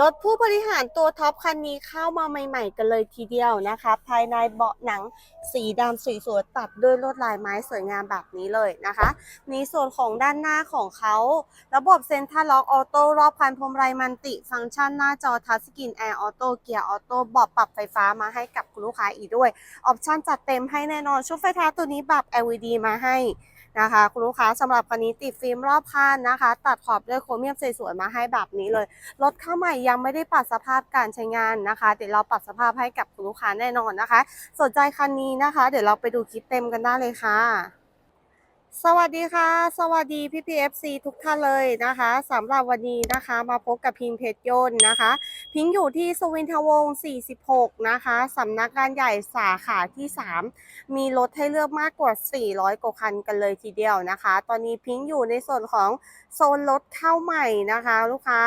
รถผู้บริหารตัวท็อปคันนี้เข้ามาใหม่ ๆ กันเลยทีเดียวนะคะ ภายในเบาะหนังสีดำสวยๆตัดด้วยลวดลายไม้สวยงามแบบนี้เลยนะคะในส่วนของด้านหน้าของเขา ระบบเซ็นทรัลล็อกออโต้รอบคันพรมไรมันติ ฟังก์ชันหน้าจอทัชสกรีนแอร์ออโต้เกียร์ออโต้เบาะปรับไฟฟ้ามาให้กับคุณลูกค้าอีกด้วย ออปชั่นจัดเต็มให้แน่นอนชุดไฟท้ายตัวนี้แบบ LED มาให้ นะคะคุณลูกค้าสำหรับคันนี้ติดฟิล์มรอบคันนะคะ ตัดขอบด้วยโครเมียมสวยๆมาให้แบบนี้เลยรถเข้าใหม่ยังไม่ได้ปรับสภาพการใช้งานนะคะ เดี๋ยวเราปรับสภาพให้กับคุณลูกค้าแน่นอนนะคะ สนใจคันนี้นะคะ เดี๋ยวเราไปดูคลิปเต็มกันได้เลยค่ะ สวัสดีค่ะ สวัสดีพี่พีเอฟซีทุกท่านเลยนะคะสำหรับวันนี้นะคะมาพบกับพิงเพชรยนต์นะคะ พิงอยู่ที่สุวินทวงศ์46 นะคะสำนักงานใหญ่สาขาที่ 3 มีรถให้เลือกมากกว่า 400 กว่าคันกันเลยทีเดียวนะคะ ตอนนี้พิงอยู่ในส่วนของโซนรถเข้าใหม่นะคะ ลูกค้า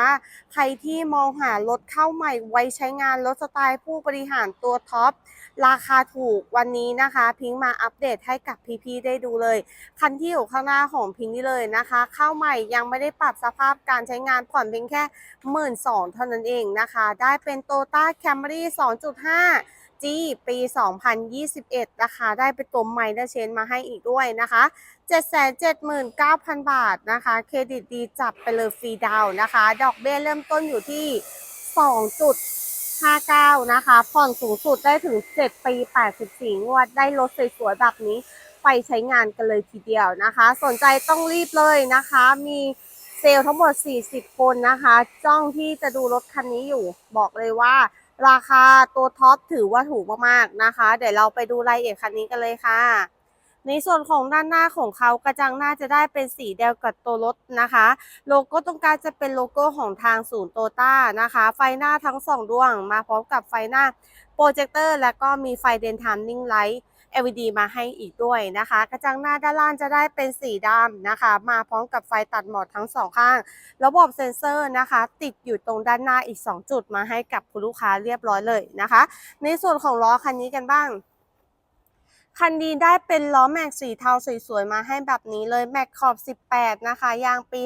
ใครที่มองหารถเข้าใหม่ไว้ใช้งานรถสไตล์ผู้บริหารตัวท็อปราคาถูกวันนี้นะคะ พิงค์มาอัปเดตให้กับพี่ๆได้ดูเลยคันที่อยู่ข้างหน้าของพิงค์นี่เลยนะคะ เข้าใหม่ยังไม่ได้ปรับสภาพการใช้งานผ่อนเพียงแค่หมื่นสองเท่านั้นเองนะคะ ได้เป็นโตต้าแคมรี่2.5 G ปี 2021 นะคะ ได้เป็นตัวใหม่ได้เชนมาให้อีกด้วยนะคะ 779,000 บาทนะคะ เครดิตดีจับไปเลยฟรีดาวน์นะคะ ดอกเบี้ยเริ่มต้นอยู่ที่ 2.59 นะคะ ผ่อนสูงสุดได้ถึง 7 ปี 84 งวด ได้รถสวยๆแบบนี้ ไปใช้งานกันเลยทีเดียวนะคะ สนใจต้องรีบเลยนะคะ มีเซลล์ทั้งหมด 40 คนนะคะ จ้องที่จะดูรถคันนี้อยู่ บอกเลยว่า ราคาตัวท็อปถือว่าถูกมากๆนะคะ เดี๋ยวเราไปดูรายละเอียดคันนี้กันเลยค่ะ ในส่วนของด้านหน้าของเขากระจังหน้าจะได้เป็นสีเดียวกับตัวรถนะคะ โลโก้ตรงกลางจะเป็นโลโก้ของทางศูนย์โตต้านะคะ ไฟหน้าทั้งสองดวง มาพร้อมกับไฟหน้าโปรเจคเตอร์และก็มีไฟเดนทามนิ่งไลท์ LED มาให้อีกด้วยนะคะ กระจังหน้าด้านล่างจะได้เป็นสีดำนะคะ มาพร้อมกับไฟตัดหมอดทั้งสองข้าง ระบบเซ็นเซอร์นะคะ ติดอยู่ตรงด้านหน้าอีก 2 จุดมาให้กับคุณลูกค้าเรียบร้อยเลยนะคะ ในส่วนของล้อคันนี้กันบ้าง คันดีได้เป็นล้อแม็กสีเทาสวยๆ มาให้แบบนี้เลย แม็กขอบ 18 นะคะ ยางปี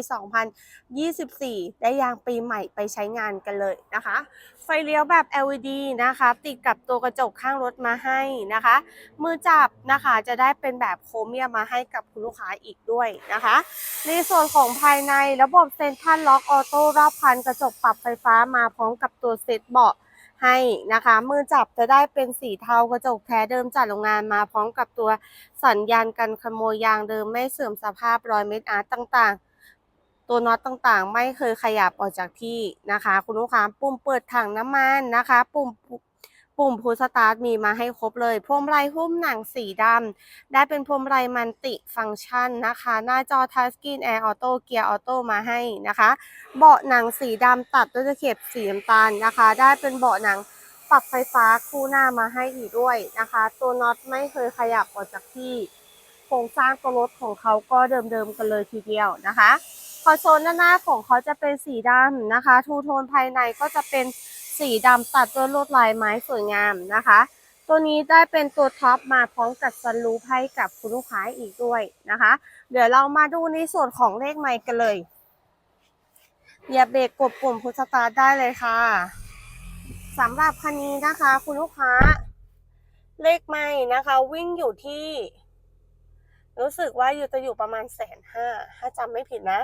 2024 ได้ยางปีใหม่ไปใช้งานกันเลยนะคะ ไฟเลี้ยวแบบ LED นะคะ ติดกับตัวกระจกข้างรถมาให้นะคะ มือจับนะคะจะได้เป็นแบบโครเมียมมาให้กับคุณลูกค้าอีกด้วยนะคะ ในส่วนของภายในระบบเซ็นทรัลล็อกออโต้รอบคันกระจกปรับไฟฟ้ามาพร้อมกับตัวเซ็ตเบาะ ให้นะคะ มือจับจะได้เป็นสีเทากระจกแท้เดิมจากโรงงานมาพร้อมกับตัวสัญญาณกันขโมยยางเดิมไม่เสื่อมสภาพรอยเม็ดอาร์ตต่างๆ ตัวน็อตต่างๆ ไม่เคยขยับออกจากที่นะคะ คุณลูกค้าปุ่มเปิดถังน้ำมันนะคะ ปุ่ม ปุ่มพูสตาร์ทมีมาให้ครบเลย พวงมาลัยหุ้มหนังสีดำได้เป็นพวงมาลัยมันติฟังก์ชันนะคะ หน้าจอทัชสกรีนแอร์ออโต้เกียร์ออโต้มาให้นะคะ เบาะหนังสีดำตัดด้วยตะเข็บสีน้ำตาลนะคะ ได้เป็นเบาะหนังปรับไฟฟ้าคู่หน้ามาให้อีกด้วยนะคะ ตัวน็อตไม่เคยขยับออกจากที่โครงสร้างตัวรถของเขาก็เดิมๆกันเลยทีเดียวนะคะคอนโซลด้านหน้าของเขาจะเป็นสีดำนะคะ ทูโทนภายในก็จะเป็น สีดำตัดด้วยลวดลายไม้สวยงามนะคะ ตัวนี้ได้เป็นตัวท็อปมาพร้อมกับซันรูฟให้กับคุณลูกค้าอีกด้วยนะคะ เดี๋ยวเรามาดูในส่วนของเลขไมค์กันเลย อย่าเบรกกดปุ่มพุชสตาร์ได้เลยค่ะสำหรับคันนี้นะคะ คุณลูกค้า เลขไม่นะคะ วิ่งอยู่ที่ รู้สึกว่าอยู่จะอยู่ประมาณแสนห้าถ้าจำไม่ผิดนะ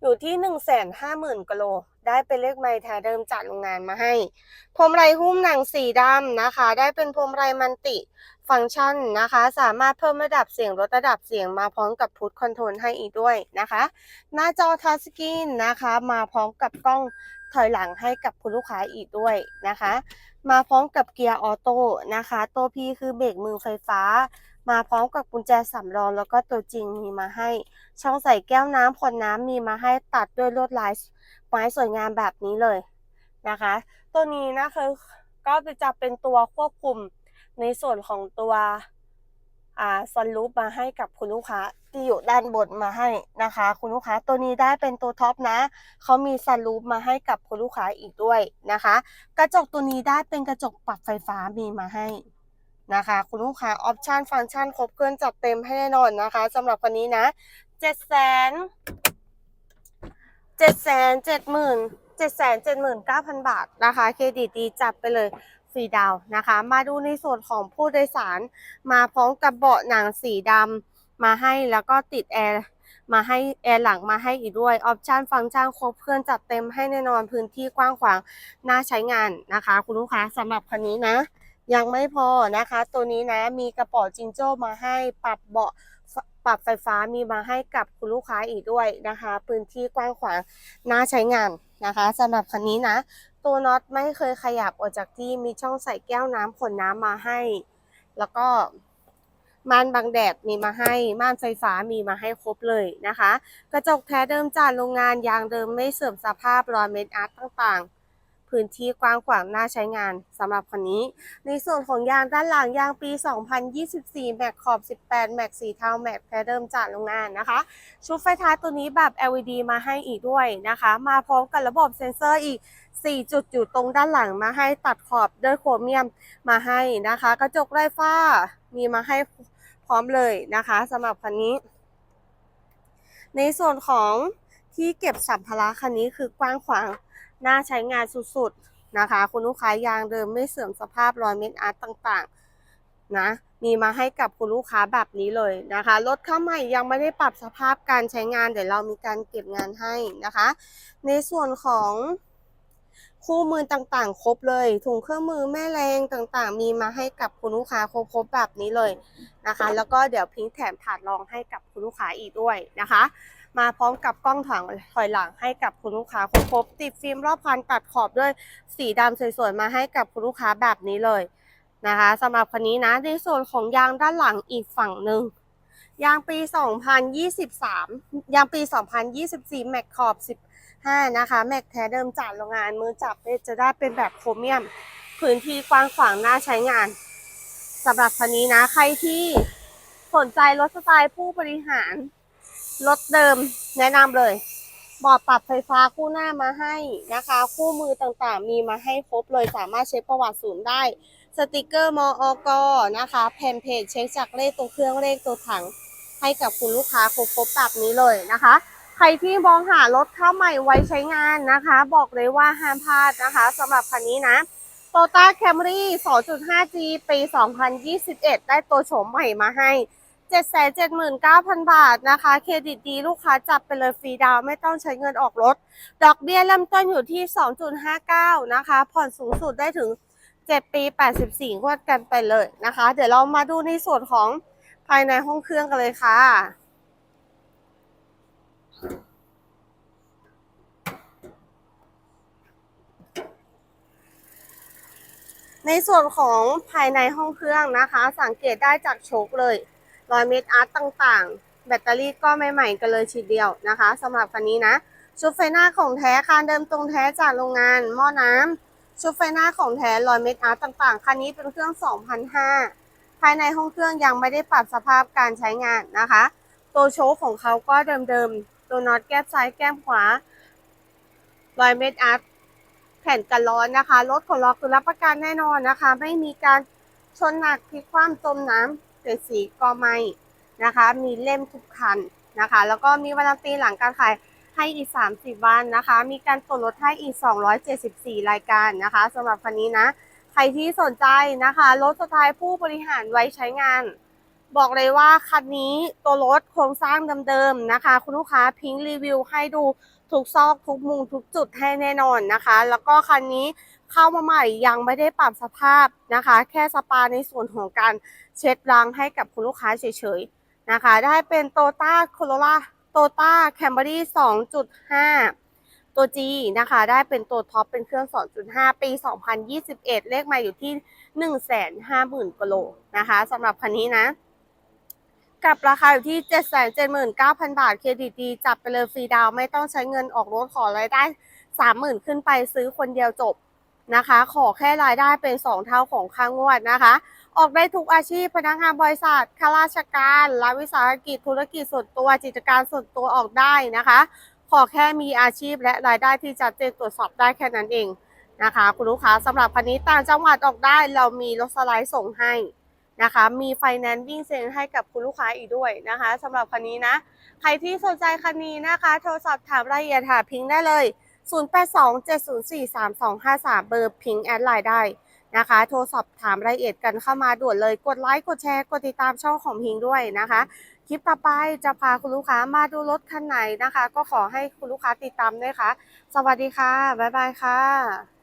อยู่ที่หนึ่งแสนห้าหมื่นกิโล ได้เป็นเลขไม้แท้เดิมจากโรงงานมาให้ พรมไรหุ้มหนังสีดำนะคะ ได้เป็นพรมไรมันติ ฟังก์ชันนะคะ สามารถเพิ่มระดับเสียงลดระดับเสียงมาพร้อมกับพุทคอนโทรลให้อีกด้วยนะคะ หน้าจอทัชสกรีนนะคะ มาพร้อมกับกล้องถอยหลังให้กับคุณลูกค้าอีกด้วยนะคะ มาพร้อมกับเกียร์ออโต้นะคะ ตัว P คือเบรกมือไฟฟ้า มาพร้อมกับกุญแจสำรองแล้วก็ตัวจริงมีมาให้ ช่องใส่แก้วน้ำขวดน้ำมีมาให้ตัดด้วยลวดลายไม้สวยงามแบบนี้เลยนะคะ ตัวนี้นะคะก็จะเป็นตัวควบคุมในส่วนของตัวอ่าซันรูปมาให้กับคุณลูกค้าที่อยู่ด้านบนมาให้นะคะ คุณลูกค้าตัวนี้ได้เป็นตัวท็อปนะเขามีซันรูปมาให้กับคุณลูกค้าอีกด้วยนะคะ กระจกตัวนี้ได้เป็นกระจกปรับไฟฟ้ามีมาให้ นะคะ คุณลูกค้าออปชันฟังก์ชันครบเครื่องจัดเต็มให้แน่นอนนะคะสำหรับคันนี้นะเจ็ดแสนเจ็ดแสนเจ็ดหมื่น779,000บาทนะคะเครดิตดีจัดไปเลยฟรีดาวนะคะ มาดูในส่วนของผู้โดยสาร มาพร้อมกับเบาะหนังสีดำมาให้แล้วก็ติดแอร์มาให้แอร์หลังมาให้อีกด้วยออปชันฟังก์ชันครบเครื่องจัดเต็มให้แน่นอนพื้นที่กว้างขวางน่าใช้งานนะคะ คุณลูกค้าสำหรับคันนี้นะ ยังไม่พอนะคะ ตัวนี้นะมีกระเป๋าจิงโจ้มาให้ปรับเบาะปรับไฟฟ้ามีมาให้กับคุณลูกค้าอีกด้วยนะคะ พื้นที่กว้างขวางน่าใช้งานนะคะสำหรับคันนี้นะ ตัวน็อตไม่เคยขยับออกจากที่มีช่องใส่แก้วน้ำขนน้ำมาให้ แล้วก็ม่านบังแดดมีมาให้ม่านไฟฟ้ามีมาให้ครบเลยนะคะ กระจกแท้เดิมจากโรงงานยางเดิมไม่เสื่อมสภาพรอยเม็ดอาร์ตต่างๆ พื้นที่กว้างขวางน่าใช้งานสำหรับคันนี้ ในส่วนของยางด้านหลังยางปี 2024 แม็กขอบ 18 แม็กสีเทาแม็กแท้เดิมจากโรงงานนะคะ ชุดไฟท้ายตัวนี้แบบ LED มาให้อีกด้วยนะคะ มาพร้อมกับระบบเซ็นเซอร์อีก 4 จุดอยู่ตรงด้านหลังมาให้ตัดขอบด้วยโครเมียมมาให้นะคะ กระจกไร้ฝ้ามีมาให้พร้อมเลยนะคะสำหรับคันนี้ ในส่วนของที่เก็บสัมภาระคันนี้คือกว้างขวาง น่าใช้งานสุดๆนะคะ คุณลูกค้ายางเดิมไม่เสื่อมสภาพรอยเม็ดอาร์ตต่างๆนะมีมาให้กับคุณลูกค้าแบบนี้เลยนะคะ รถเข้าใหม่ยังไม่ได้ปรับสภาพการใช้งานเดี๋ยวเรามีการเก็บงานให้นะคะ ในส่วนของคู่มือต่างๆ ครบเลยถุงเครื่องมือแม่แรงต่างๆ มีมาให้กับคุณลูกค้าครบๆแบบนี้เลยนะคะ แล้วก็เดี๋ยวพิงแถมถาดรองให้กับคุณลูกค้าอีกด้วยนะคะ มาพร้อมกับกล้องถอยถอยหลังให้กับคุณลูกค้าครบติดฟิล์มรอบคันตัดขอบด้วยสีดำสวยๆมาให้กับคุณลูกค้าแบบนี้เลยนะคะสำหรับคันนี้นะในส่วนของยางด้านหลังอีกฝั่งหนึ่งยางปี 2023 ยางปี 2024 แม็กขอบ 15 นะคะ แม็กแท้เดิมจากโรงงานมือจับจะได้เป็นแบบโครเมียม พื้นที่กว้างขวางน่าใช้งานสำหรับคันนี้นะ ใครที่สนใจรถสไตล์ผู้บริหาร รถเดิมแนะนำเลยบอร์ดปรับไฟฟ้าคู่หน้ามาให้นะคะ คู่มือต่างๆ มีมาให้ครบเลยสามารถเช็คประวัติศูนย์ได้ สติกเกอร์มออกนะคะแผ่นเพจเช็คจากเลขตัวเครื่องเลขตัวถัง ให้กับคุณลูกค้าครบๆแบบนี้เลยนะคะ ใครที่มองหารถเข้าใหม่ไว้ใช้งานนะคะ บอกเลยว่าห้ามพลาดนะคะสำหรับคันนี้นะ t o y o t a Camry 2.5G ปี 2021 ได้ตัวโฉมใหม่มาให้ 779,000 บาทนะคะ เครดิตดีลูกค้าจับไปเลยฟรีดาวไม่ต้องใช้เงินออกรถ ดอกเบี้ยเริ่มต้นอยู่ที่ 2.59 นะคะ ผ่อนสูงสุดได้ถึง 7 ปี 84งวดกันไปเลยนะคะ เดี๋ยวเรามาดูในส่วนของภายในห้องเครื่องกันเลยค่ะในส่วนของภายในห้องเครื่องนะคะ สังเกตได้จากโชคเลย รอยเม็ดอาร์ตต่างๆ แบตเตอรี่ก็ใหม่ๆกันเลยทีเดียวนะคะสำหรับคันนี้นะ ชุดไฟหน้าของแท้คานเดิมตรงแท้จากโรงงานหม้อน้ำชุดไฟหน้าของแท้รอยเม็ดอาร์ตต่างๆ คันนี้เป็นเครื่อง 2005 ภายในห้องเครื่องยังไม่ได้ปรับสภาพการใช้งานนะคะ ตัวโชคของเขาก็เดิมๆ ตัวน็อตแก้มซ้ายแก้มขวารอยเม็ดอาร์ตแผ่นกันร้อนนะคะ รถของเราคือรับประกันแน่นอนนะคะ ไม่มีการชนหนักพลิกคว่ำจมน้ำ เสียสีก็ไม่นะคะ มีเล่มทุกคันนะคะ แล้วก็มีวารันตีหลังการขายให้อีก 30 วันนะคะ มีการส่วนลดให้อีก 274 รายการนะคะสำหรับคันนี้นะ ใครที่สนใจนะคะรถสไตล์ผู้บริหารไว้ใช้งาน บอกเลยว่าคันนี้ตัวรถโครงสร้างเดิมๆนะคะ คุณลูกค้าพิงรีวิวให้ดูทุกซอกทุกมุมทุกจุดให้แน่นอนนะคะ แล้วก็คันนี้เข้ามาใหม่ยังไม่ได้ปรับสภาพนะคะ แค่สปาในส่วนของการ เช็ดรางให้กับคุณลูกค้าเฉยๆนะคะ ได้เป็นโตต้าโคโรล่าโตต้าแคมเบอรี่2.5 ตัว G นะคะ ได้เป็นตัวท็อปเป็นเครื่อง 2.5 ปี 2021 เลขมาอยู่ที่ 150,000กิโลนะคะสำหรับคันนี้นะ กับราคาอยู่ที่ 779,000 บาท เครดิตดีจับไปเลยฟรีดาวไม่ต้องใช้เงินออกรถขอรายได้ 30,000 ขึ้นไปซื้อคนเดียวจบนะคะ ขอแค่รายได้เป็น 2 เท่าของค่างวดนะคะ ออกได้ทุกอาชีพพนักงานบริษัทข้าราชการรัฐวิสาหกิจธุรกิจส่วนตัวกิจการส่วนตัวออกได้นะคะ ขอแค่มีอาชีพและรายได้ที่จัดเจนตรวจสอบได้แค่นั้นเองนะคะ คุณลูกค้าสำหรับคันนี้ต่างจังหวัดออกได้เรามีรถสไลด์ส่งให้นะคะ มีไฟแนนซ์วิ่งเซ็นให้กับคุณลูกค้าอีกด้วยนะคะสำหรับคันนี้นะ ใครที่สนใจคันนี้นะคะ โทรสอบถามรายละเอียดหาพิงค์ได้เลย 0827043253 เบอร์พิงแอดไลน์ได้ นะคะ โทรสอบถามรายละเอียดกันเข้ามาด่วนเลย กดไลค์ กดแชร์ กดติดตามช่องของพิงด้วยนะคะ คลิปต่อไปจะพาคุณลูกค้ามาดูรถคันไหนนะคะ ก็ขอให้คุณลูกค้าติดตามด้วยค่ะ สวัสดีค่ะ บ๊ายบายค่ะ